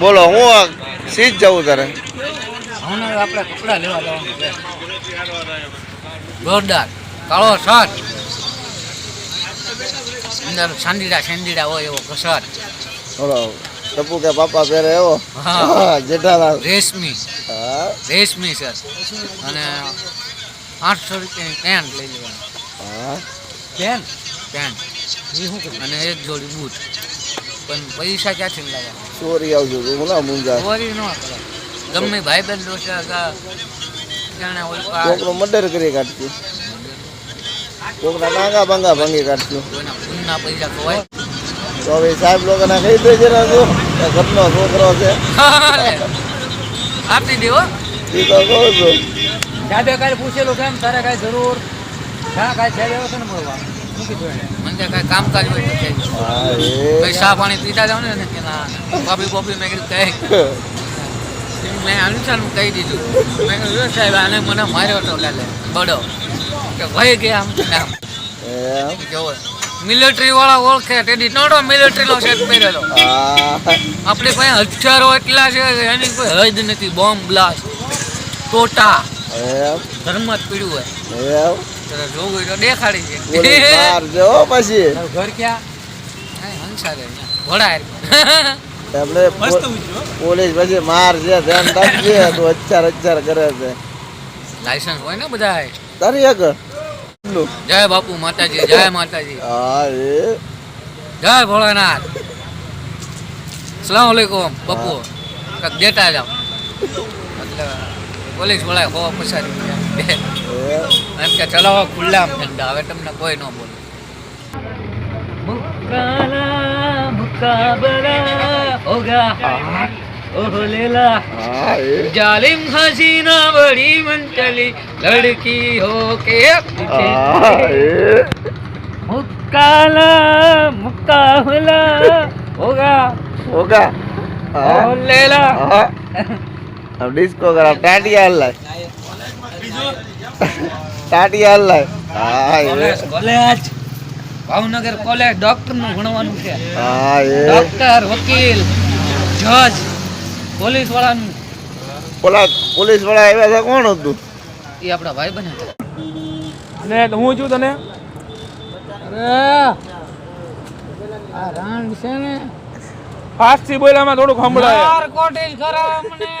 બોલો હું સીજ જવું તારે. આપણે કપડા લેવા જવાનું છે. જોરદાર. કાળો શર્ટ. અંદર સાંદીડા સાંદીડા હોય એવો કસર બોલો ટપુ કે પાપા પહેરે એવો? જેઠાલાલ. રેશમી. હા. રેશમી સર અને આઠસો રૂપિયાની પેન્ટ લઈ લેવાની. હા. પેન્ટ? પેન્ટ. અને એક જોડી બૂટ. પણ પૈસા ક્યાંથી લાવવા ચોરી આવજો તું હું મુંજા ચોરી ન કરે. ગમે ભાઈ બેન દોસ્ત જાણે ઓલપા કોકનો મર્ડર કરી કાઢશું. કોકના ડાંગા બાંગા ભાંગી કાઢશું. કોઈના પૈસા ખવાય તો હવે સાહેબ લોકોને કહી દે જરા જો કે ઘરનો છોકરો છે. આપી દેવો એ તો કહું છું. સાહેબે કાલે પૂછેલું કેમ તારે કાંઈ જરૂર? હા કાંઈ છે વ્યવસ્થા ને મળવા. મૂકી દો એને? મને કાંઈ કામકાજ હોય. હા કઈ એ ચા પાણી પીતા જાવ ને કે ના કોફી બોફી મેં કીધું કહે મેં અનુસાર કહી દીધું. મેં કીધું સાહેબ આને મને માર્યો હતો કાલે બડો કે ભાઈ ગયા આમ ને જોવો મિલિટરી વાળા ઓળખે તેથી નોટો મિલિટરી નો શર્ટ પહેરેલો. હા. કોઈ પાસે હજારો એટલા છે એની કોઈ હદ નથી બોમ્બ બ્લાસ્ટ ટોટા. ધર્મ જ પીડ્યું હોય. જોવું તો દેખાડી છે. પછી. ઘર ક્યાં? ઘોડા પોલીસ પછી માર છે ધ્યાન રાખજે તો અચ્ચાર અચ્ચાર કરે છે. લાયસન્સ હોય ને બધા તારી એક જય બાપુ માતાજી જય માતાજી. હા એ. જય ભોળાનાથ. સલામ આલેકુમ બાપુ કાંઈક દેતા જાઓ. એટલે પોલીસવાળા હો પછાડી એમ કે ચલાવો ખુલ્લા ધંધા. હવે તમને કોઈ ન બોલે. जालिम हसीना बड़ी मंचली लड़की हो के मुकाला मुक्का होगा। होगा। ओह हाँ। हाँ। अब डिस्को करा ભાવનગર કોલેજ ડોક્ટરનું ભણવાનું છે. ડોક્ટર વકીલ જજ પોલીસ વાળાનું પોલા પોલીસવાળા આવ્યા હતા કોણ હતું? એ આપણા ભાઈ બને અને હું છું તને? અરે આ રાણ છે ને. ફાસ્ટથી બોલામાં થોડુંક સંભળાય. માર કોટેજ કરાવ મને